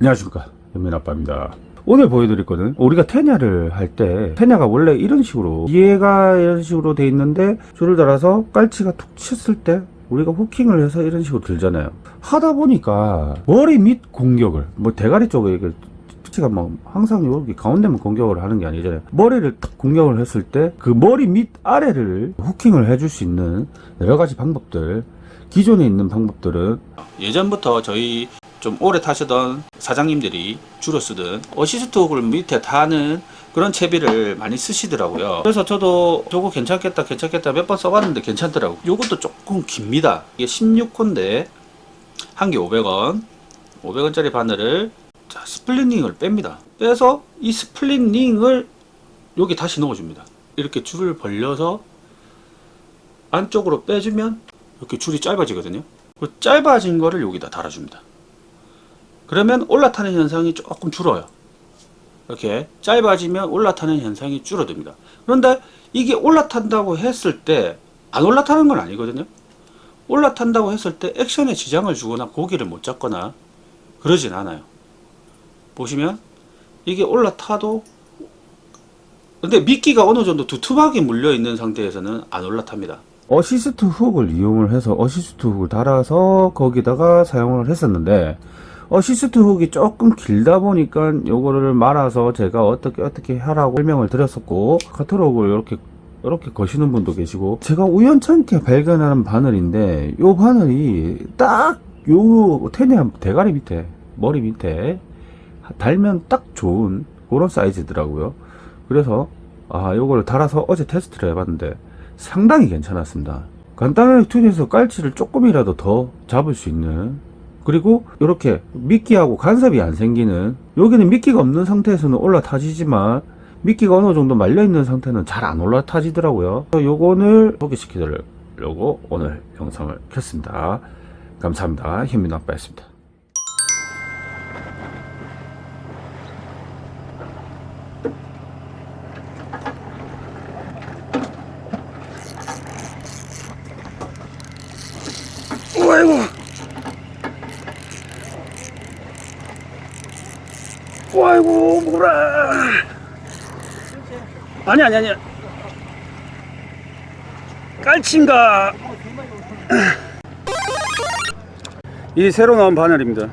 안녕하십니까. 현민아빠입니다. 오늘 보여드릴 거는 우리가 테냐를 할 때 테냐가 원래 이런 식으로 뒤에가 이런 식으로 돼 있는데 줄을 달아서 깔치가 툭 쳤을 때 우리가 후킹을 해서 이런 식으로 들잖아요. 하다 보니까 머리 밑 공격을 뭐 대가리 쪽에 이게 피치가 뭐 항상 여기 가운데만 공격을 하는 게 아니잖아요. 머리를 딱 공격을 했을 때 그 머리 밑 아래를 후킹을 해줄 수 있는 여러 가지 방법들 기존에 있는 방법들은 예전부터 저희 좀 오래 타시던 사장님들이 주로 쓰던 어시스트 훅을 밑에 다는 그런 채비를 많이 쓰시더라고요. 그래서 저도 저거 괜찮겠다, 괜찮겠다 몇 번 써봤는데 괜찮더라고요. 요것도 조금 깁니다. 이게 16호인데 한 개 500원, 500원짜리 바늘을 자, 스플릿링을 뺍니다. 빼서 이 스플릿링을 여기 다시 넣어줍니다. 이렇게 줄을 벌려서 안쪽으로 빼주면 이렇게 줄이 짧아지거든요. 그 짧아진 거를 여기다 달아줍니다. 그러면 올라타는 현상이 조금 줄어요. 이렇게 짧아지면 올라타는 현상이 줄어듭니다. 그런데 이게 올라탄다고 했을 때 안 올라타는 건 아니거든요. 올라탄다고 했을 때 액션에 지장을 주거나 고기를 못 잡거나 그러진 않아요. 보시면 이게 올라타도 근데 미끼가 어느 정도 두툼하게 물려 있는 상태에서는 안 올라탑니다. 어시스트 훅을 이용을 해서 어시스트 훅을 달아서 거기다가 사용을 했었는데 어시스트 훅이 조금 길다 보니까 요거를 말아서 제가 어떻게 어떻게 하라고 설명을 드렸었고 카트록을 이렇게 이렇게 거시는 분도 계시고 제가 우연찮게 발견하는 바늘인데 요 바늘이 딱 요 테니아 대가리 밑에 머리 밑에 달면 딱 좋은 그런 사이즈더라고요 그래서 아 요거를 달아서 어제 테스트를 해봤는데 상당히 괜찮았습니다. 간단하게 튜닝해서 깔치를 조금이라도 더 잡을 수 있는 그리고 이렇게 미끼하고 간섭이 안 생기는 여기는 미끼가 없는 상태에서는 올라타지지만 미끼가 어느 정도 말려 있는 상태는 잘 안 올라타지더라고요. 요거를 소개시켜드리려고 오늘 영상을 켰습니다. 감사합니다. 현민 아빠였습니다. 아이고. 아이고, 뭐라. 아니, 아니, 아니. 깔친가. 이 새로 나온 바늘입니다.